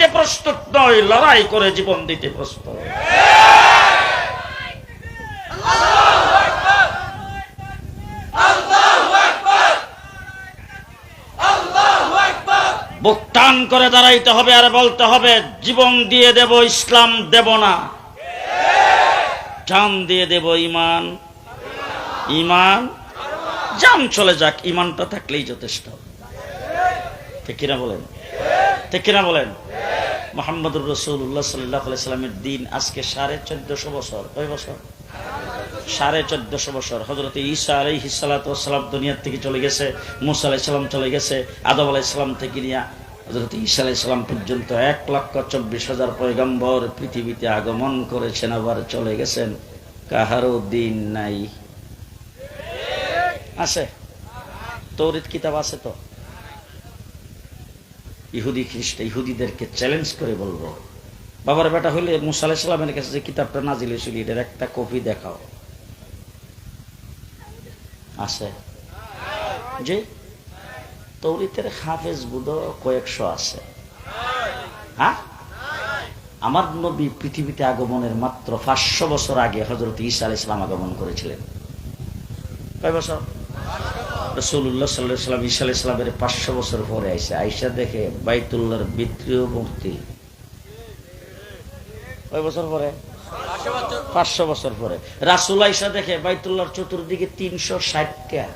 দিতে প্রস্তুত নয়, লড়াই করে জীবন দিতে প্রস্তুত। বুক করে দাঁড়াইতে হবে আর বলতে হবে, জীবন দিয়ে দেব, ইসলাম দেব না। জান দিয়ে দেব ইমান। ইমান? জান চলে যাক, ইমানটা থাকলেই যথেষ্ট। ঠিক কিনা বলেন? ঠিক কিনা বলেন? মোহাম্মদুর রসুল্লাহ সাল্লাহ সাল্লামের দিন আজকে সাড়ে চোদ্দশো বছর। কয় বছর? সাড়ে চোদ্দশো বছর। হজরত ঈসা আলাই হিসালাতাম দুনিয়ার থেকে চলে গেছে, মুসা আলাইসাল্লাম চলে গেছে, আদম আলাইসাল্লাম থেকে নিয়ে হজরত ঈসা আলাইসাল্লাম পর্যন্ত এক লক্ষ চব্বিশ হাজার পয়গম্বর পৃথিবীতে আগমন করেছেন আবার চলে গেছেন। কাহারও দিন নাই। আছে? তৌরিত কিতাব আছে তো? ইহুদি খ্রিস্ট ইহুদিদেরকে চ্যালেঞ্জ করে বলব, বাবার বেটা হইলে মুসা আলাইসাল্লামের কাছে যে কিতাবটা নাজিল হয়েছিল, এটার একটা কপি দেখাও। আছে। যে তৌরিতের হাফেজ বুধ কয়েকশো আছে। হ্যাঁ? আমার নবী পৃথিবীতে আগমনের মাত্র পাঁচশো বছর আগে হজরত ঈসা আল ইসলাম আগমন করেছিলেন। কয় বছর? রসুল্লাহ সাল্লাহ সাল্লাম ঈসা আল ইসলামের পাঁচশো বছর পরে আইসে, আইসা দেখে বাইতুল্লাহর বিত্রীয় মূর্তি। কয় বছর পরে? পাঁচশো বছর পরে। রাসুল আইসা দেখে বাইতুল্লাহর চতুর্দিকে তিনশো ষাটটা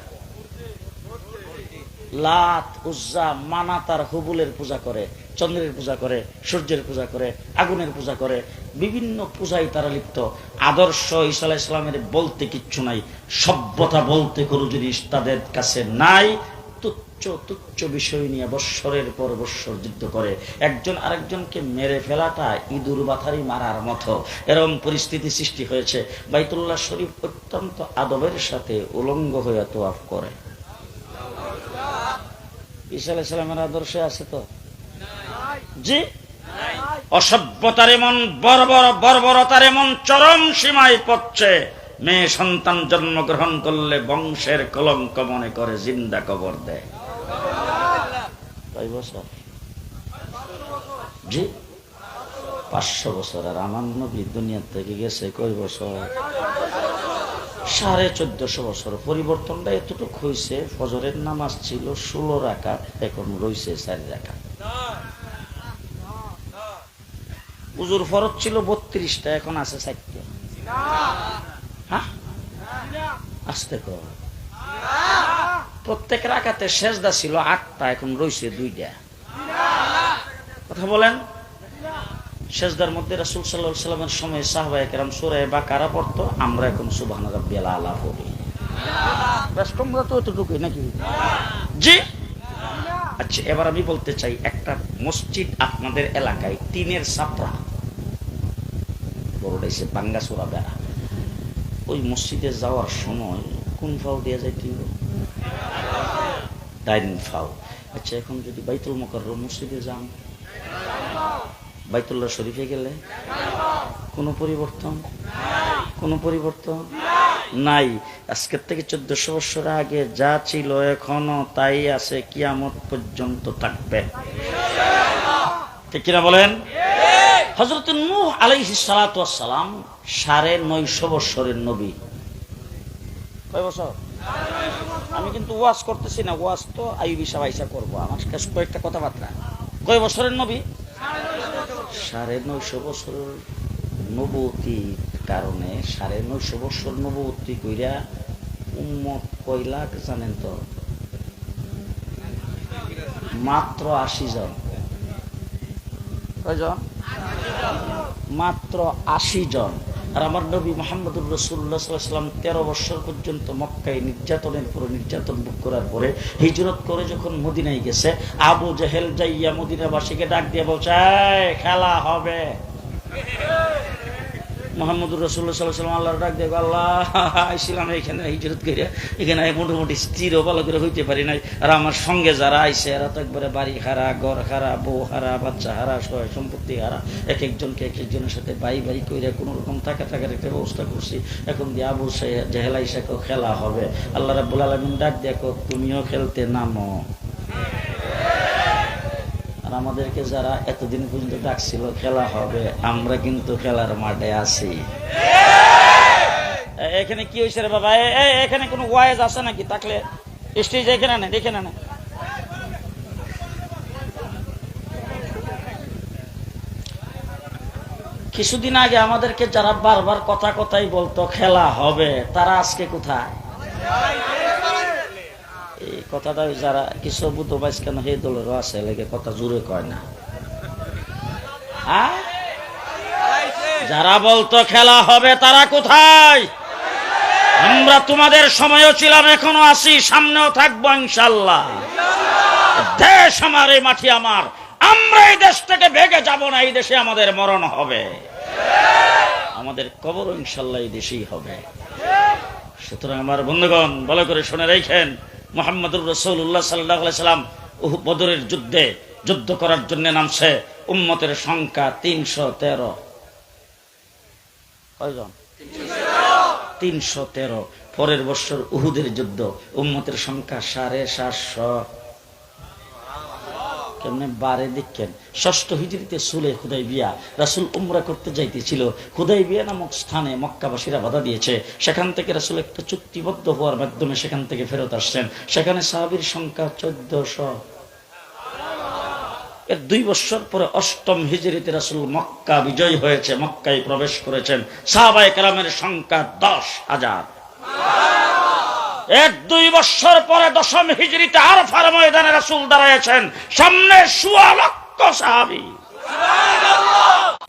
লাত, উজ্জা মানাতার হুবুলের পূজা করে, চন্দ্রের পূজা করে, সূর্যের পূজা করে, আগুনের পূজা করে বিভিন্ন পূজায় তারা লিপ্ত। আদর্শ আলাহ ইসলামের বলতে কিচ্ছু নাই। সভ্যতা বলতে কোনো জিনিস তাদের কাছে নাই। তুচ্ছ তুচ্ছ বিষয় নিয়ে বৎসরের পর বৎসর যুদ্ধ করে। একজন আরেকজনকে মেরে ফেলাটা ইঁদুর বাথারি মারার মতো। এরম পরিস্থিতি সৃষ্টি হয়েছে। বাইতুল্লাহ শরীফ অত্যন্ত আদবের সাথে উলঙ্গ হয়ে তোয়াফ করে। ঈসা আলাহ আদর্শে আছে তো? জি? অসভ্যতার এমন বর্বর, বর্বরতার এমন চরম সীমায় পড়ছে। মেয়ে সন্তান জন্মগ্রহণ করলে বংশের কলঙ্ক মনে করে, জিন্দা কবর দেয়। জি? পাঁচশো বছর। আর আমার নবী দুনিয়ার থেকে গেছে কয় বছর? সাড়ে চোদ্দশো বছর। পরিবর্তনটা এতটুকু হয়েছে ফজরের নামাজ ছিল ষোলো রাখা এখন রয়েছে চারি রাখা উজুর ফরজ ছিল বত্রিশটা, এখন আছে চারটে। হ্যাঁ? আসতে প্রত্যেক রাখাতে শেষদা ছিল আটটা, এখন রয়েছে দুইটা। কথা বলেন? শেষদার মধ্যে রাসুল সাল্লাহ সাল্লামের সময় সাহবায় কেরাম সুরায় বা কারা পড়তো, আমরা এখন সুবাহ রাব্বিয়াল আলা পড়ি। তোমরা তো এতটুকুই নাকি? জি? আচ্ছা এবার আমি বলতে চাই, একটা মসজিদ আপনাদের এলাকায় তিনের সাপড়া বড়টা এসে বাঙ্গাসোরা বেড়া। ওই মসজিদে যাওয়ার সময় কোন ফাও দেওয়া যায় তিন ডাইনিং ফাও। আচ্ছা এখন যদি বাইতুল মকর মসজিদে যান, বাইতুল্লাহ শরীফে গেলে কোনো পরিবর্তন? কোনো পরিবর্তন? নাই। আজকের থেকে চোদ্দশো বছর আগে যা ছিল, এখনও তাই আছে, কিয়ামত পর্যন্ত থাকবে। ঠিক কিনা বলেন? হজরত নূহ আলাইহি সালাম সাড়ে নয়শো বৎসরের নবী। কয় বছর? আমি কিন্তু ওয়াজ করতেছি না, ওয়াজ তো আইবি সাবাইসা করব, আমার কাছে কয়েকটা কথাবার্তা। কয় বছরের নবী? সাড়ে নয়শো বছর নবতির কারণে সাড়ে নয়শো বছর নবতী কইরা উম্মত কয় লাখ জানেন তো? মাত্র আশি জন। কয়জন? মাত্র আশি জন। আর আমার নবী মোহাম্মদুর রসুল্লাহাম তেরো বছর পর্যন্ত মক্কায় নির্যাতনের পরে নির্যাতন ভোগ করার পরে হিজরত করে যখন মদিনায় গেছে, আবু জাহেল যাইয়া মদিনাবাসীকে ডাক দিয়ে বলছে খেলা হবে। মোহাম্মদুর রসুল্লাহ সাল্লাম আল্লাহর ডাক দেব আল্লাহ, আইছিলাম এখানে, হিজরত করিয়া এখানে মোটামুটি স্থির ভালো করে হইতে পারি নাই। আর আমার সঙ্গে যারা আইসে এরা তো একবারে বাড়ি হারা, ঘর হারা, বউ হারা, বাচ্চা হারা, সহায় সম্পত্তি হারা। এক একজনকে এক একজনের সাথে বাই বাই কইরা কোনো রকম থাকা থাকার একটা ব্যবস্থা করছি। এখন দিয়ে আবু জেহেলা ইসাকেও খেলা হবে। আল্লাহ রাবুল আলমিন ডাক দেখো তুমিও খেলতে নামো। আমাদেরকে যারা এতদিন পর্যন্ত ডাকছিল, খেলা হবে। আমরা কিন্তু খেলার মাঠে আছি। এখানে কি হয়েছে রে বাবা? এখানে কোনো ওয়াইজ আছে নাকি? থাকলে স্টেজ এখানে না এখানে না। কিছুদিন আগে আমাদেরকে যারা বারবার কথা কথাই বলতো, খেলা হবে, তারা আজকে কোথায়? এই কথাটা যারা কিছু বুদ্ধ পাইস কেন সেই দলেরও আছে লেগে কথা জুড়ে কয় না। হ্যাঁ? যারা বলতো খেলা হবে তারা কোথায়? আমরা তোমাদের সময়ও ছিলাম, এখনও আছি, সামনেও থাকব ইনশাল্লাহ। দেশ আমার, এই মাটি আমার। আমরা এই দেশ থেকে ভেগে যাব না, এই দেশে আমাদের মরণ হবে। আমাদের কবর ইনশাল্লাহ এই দেশেই হবে। সুতরাং আমার বন্ধুগণ, ভালো করে শুনে রেখেন মোহাম্মদুর রসৌল্লাহ সাল্লাহ সাল্লাম বদরের যুদ্ধে যুদ্ধ করার জন্য নামছে উম্মতের সংখ্যা তিনশো তেরো। কয়জন? তিনশো তেরো। পরের বছর উহুদের যুদ্ধ, উম্মতের সংখ্যা সাড়ে সাতশো। কেমনে বারে দেখেন? ষষ্ঠ হিজড়িতে সুলে খুদাই বিয়া রাসুল উমরা করতে যাইতেছিল। খুদাই বিয়া নামক স্থানে মক্কাবাসীরা বাধা দিয়েছে। সেখান থেকে রাসুল একটা চুক্তিবদ্ধ হওয়ার মাধ্যমে সেখান থেকে ফেরত আসছেন। সেখানে সাহাবির সংখ্যা চোদ্দশো। এর দুই বছর পরে অষ্টম হিজড়িতে রাসুল মক্কা বিজয় হয়েছে, মক্কায় প্রবেশ করেছেন। সাহাবাই কালামের সংখ্যা দশ হাজার। এর দুই বছর পরে দশম হিজড়িতে আরফার ময়দানে রাসুল দাঁড়াইছেন সামনে সুয়া লক্ষ সাহাবি।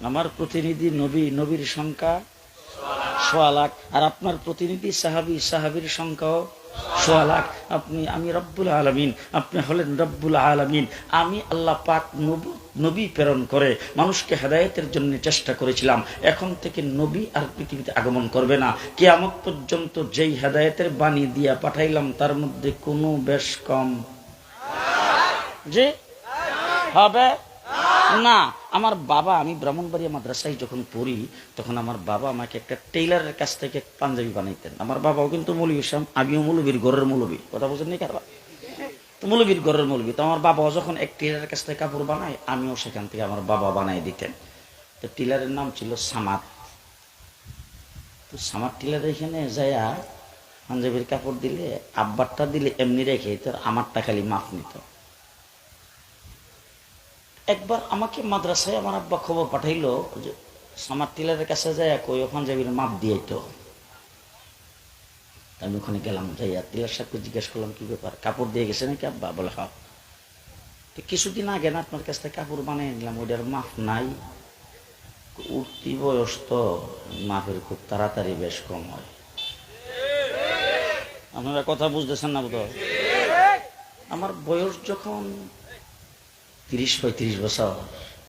আমার প্রতিনিধি নবী, নবীর সংখ্যা সোয়া লাখ। আর আপনার প্রতিনিধি সাহাবি, সাহাবির সংখ্যাও সোয়া লাখ। আপনি, আমি রব্বুল আলমিন, আপনি হলেন রব্বুল আলমিন। আমি আল্লাহ পাক নবু- নবী প্রেরণ করে, মানুষকে হেদায়েতের জন্য চেষ্টা করেছিলাম। এখন থেকে নবী আর পৃথিবীতে আগমন করবে না। কেয়ামত পর্যন্ত যেই হেদায়েতের বাণী দিয়া পাঠাইলাম, তার মধ্যে কোনো বেশ কম। জি হবে? না। আমার বাবা, আমি ব্রাহ্মণবাড়িয়া মাদ্রাসায় যখন পড়ি, তখন আমার বাবা আমাকে একটা টেইলারের কাছ থেকে পাঞ্জাবি বানাইতেন। আমার বাবাও কিন্তু মৌলবী ইসলাম আমিও মৌলবীর ঘরের মৌলবী। কথা বলছেন নি কারবার? মৌলবীর ঘরের মৌলবী তো আমার বাবাও যখন এক টেইলারের কাছ থেকে কাপড় বানায়, আমিও সেখান থেকে আমার বাবা বানাই দিতেন। তো টিলারের নাম ছিল সামাদ। তো সামাদ টেইলারের এখানে যায়া পাঞ্জাবির কাপড় দিলে, আব্বারটা দিলে এমনি রেখে তো আমারটা খালি মাপ নিত। একবার আমাকে মাদ্রাসায় আমার আব্বা খবর পাঠাইলো যে আমার টেলারের কাছে যায় কই যাবির মাপ দিয়ে তো। আমি ওখানে গেলাম যাইয়া টেলার সাহেবকে জিজ্ঞেস করলাম, কি ব্যাপার? কাপড় দিয়ে গেছে নাকি আব্বা? বলে হ্যাঁ। তো কিছুদিন আগে না আপনার কাছ থেকে কাপড় বানিয়ে নিলাম, ওইটার মাপ নাই। উঠতি বয়স তো, মাপের খুব তাড়াতাড়ি বেশ কম হয়। আপনারা কথা বুঝতেছেন না বোধ আমার বয়স যখন তিরিশ পঁয়ত্রিশ বছর